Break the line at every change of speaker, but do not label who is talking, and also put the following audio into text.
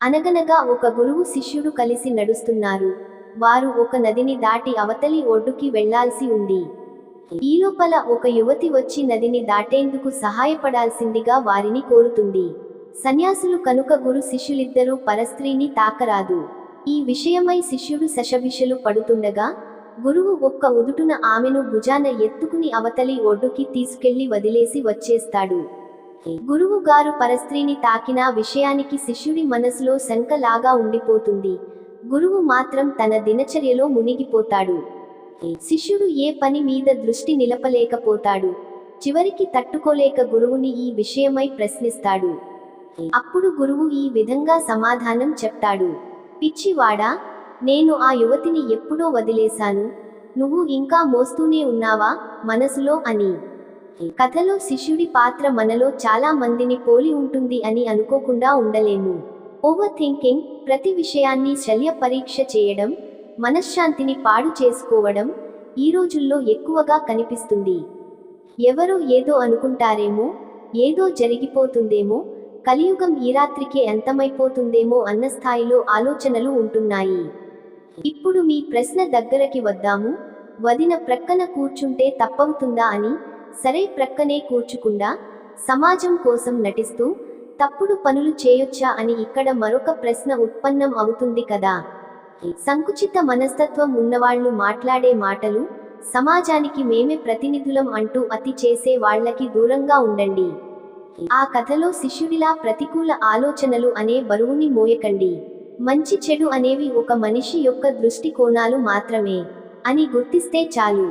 అనగనగా ఒక గురువు శిష్యుడు కలిసి నడుస్తున్నారు. వారు ఒక నదిని దాటి అవతలి ఒడ్డుకి వెళ్ళాల్సి ఉంది. ఈలోపల ఒక యువతి వచ్చి నదిని దాటేందుకు సహాయపడాల్సిందిగా వారిని కోరుతుంది. సన్యాసులు కనుక గురు శిష్యులిద్దరూ పరస్త్రీని తాకరాదు. ఈ విషయమై శిష్యుడు శశభిషలు పడుతుండగా గురువు ఒక్క ఉదుటున ఆమెను భుజాన ఎత్తుకుని అవతలి ఒడ్డుకి తీసుకెళ్ళి వదిలేసి వచ్చేస్తాడు. గురువు గారు పరస్త్రీని తాకిన విషయానికి శిష్యుడి మనసులో శంకలాగా ఉండిపోతుంది. గురువు మాత్రం తన దినచర్యలో మునిగిపోతాడు. శిష్యుడు ఏ పని మీద దృష్టి నిలపలేకపోతాడు. చివరికి తట్టుకోలేక గురువుని ఈ విషయమై ప్రశ్నిస్తాడు. అప్పుడు గురువు ఈ విధంగా సమాధానం చెప్తాడు. పిచ్చివాడా నేను ఆ యువతిని ఎప్పుడో వదిలేశాను. నువ్వు ఇంకా మోస్తూనే ఉన్నావా మనసులో అని. కథలో శిష్యుడి పాత్ర మనలో చాలా మందిని పోలి ఉంటుంది అని అనుకోకుండా ఉండలేము. ఓవర్ థింకింగ్ ప్రతి విషయాన్ని శల్య పరీక్ష చేయడం మనశ్శాంతిని పాడు చేసుకోవడం ఈ రోజుల్లో ఎక్కువగా కనిపిస్తుంది. ఎవరో ఏదో అనుకుంటారేమో ఏదో జరిగిపోతుందేమో కలియుగం ఈ రాత్రికే అంతమైపోతుందేమో అన్న స్థాయిలో ఆలోచనలు ఉంటున్నాయి. ఇప్పుడు మీ ప్రశ్న దగ్గరకి వద్దాము వదిన ప్రక్కన కూర్చుంటే తప్పవుతుందా అని సరే ప్రక్కనే కూర్చుకుండా సమాజం కోసం నటిస్తూ తప్పుడు పనులు చేయొచ్చా అని ఇక్కడ మరొక ప్రశ్న ఉత్పన్నం అవుతుంది కదా. సంకుచిత మనస్తత్వం ఉన్నవాళ్ళు మాట్లాడే మాటలు సమాజానికి మేమే ప్రతినిధులం అంటూ అతి చేసే వాళ్ళకి దూరంగా ఉండండి. ఆ కథలో శిష్యుడిలా ప్రతికూల ఆలోచనలు అనే బరువుని మోయకండి. మంచి చెడు అనేవి ఒక మనిషి యొక్క దృష్టికోణాలు మాత్రమే అని గుర్తిస్తే చాలు.